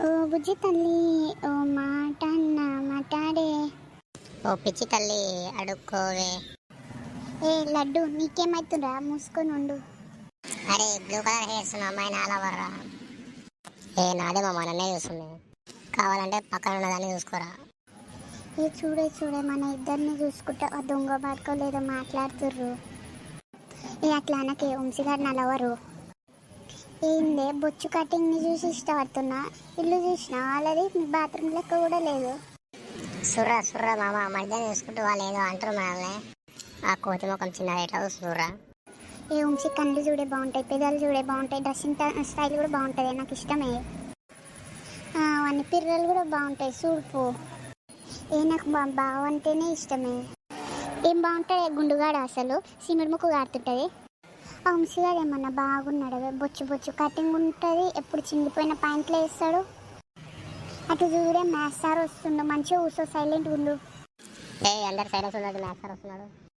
ఓ బుజ్జి తల్లి ఓ మాట అన్న మాట్లాడే. ఓ పిచ్చి తల్లి అడుక్కోవే. ఏ లడ్డు నీకేమైతుందిరా? మూసుకొని ఉండు. అరే బ్లూ కలర్ హెయిర్స్ ఉన్న అమ్మాయి నాలా వర్రా ఏ నాదే మా నన్నే చూస్తుంది. కావాలంటే పక్కన ఉన్నదాన్ని చూసుకోరా? ఏ చూడే చూడే మన ఇద్దరిని చూసుకుంటా ఆ దొంగ పడుకోలేదో మాట్లాడుతుర్రు. ఏ అట్లా అనకే వంశీగారు నలవరు. ఏందే బొచ్చు కటింగ్ని చూసి ఇష్టపడుతున్నా? ఇల్లు చూసిన ఆల్రెడీ మీ బాత్రూమ్ లెక్క కూడా లేదు. సుర్రా సుర్రా మామ మధ్యాహ్నం చూసుకుంటూ వాళ్ళు ఏదో అంటారు మనల్ని. ఆ కోతి ముఖం చిన్న ఎట్లా సుర్రా? ఏ వంశీ కళ్ళు చూడే బాగుంటాయి పెదాలు చూడే బాగుంటాయి డ్రెస్సింగ్ స్టైల్ కూడా బాగుంటుంది నాకు ఇష్టమే. ఆ, అవన్నీ పిర్రలు కూడా బాగుంటాయి చూడుపు ఏ నాకు బా బావంటేనే ఇష్టమే. ఏం బాగుంటాడు గుండుగాడు అసలు? సిమిడి ముక్కు కారుతుంటుంది ఆ వంశీగాడు ఏమన్నా బాగున్నాడు? బొచ్చు బొచ్చు కటింగ్ ఉంటుంది. ఎప్పుడు చింగిపోయిన ప్యాంట్లు వేస్తాడు. అటు చూడే మ్యాథ్స్ సార్ వస్తుండు. మంచిగా కూర్చో సైలెంట్ ఉండు. ఏ అందరు సైలెన్స్ ఉన్నది సార్ వస్తున్నాడు.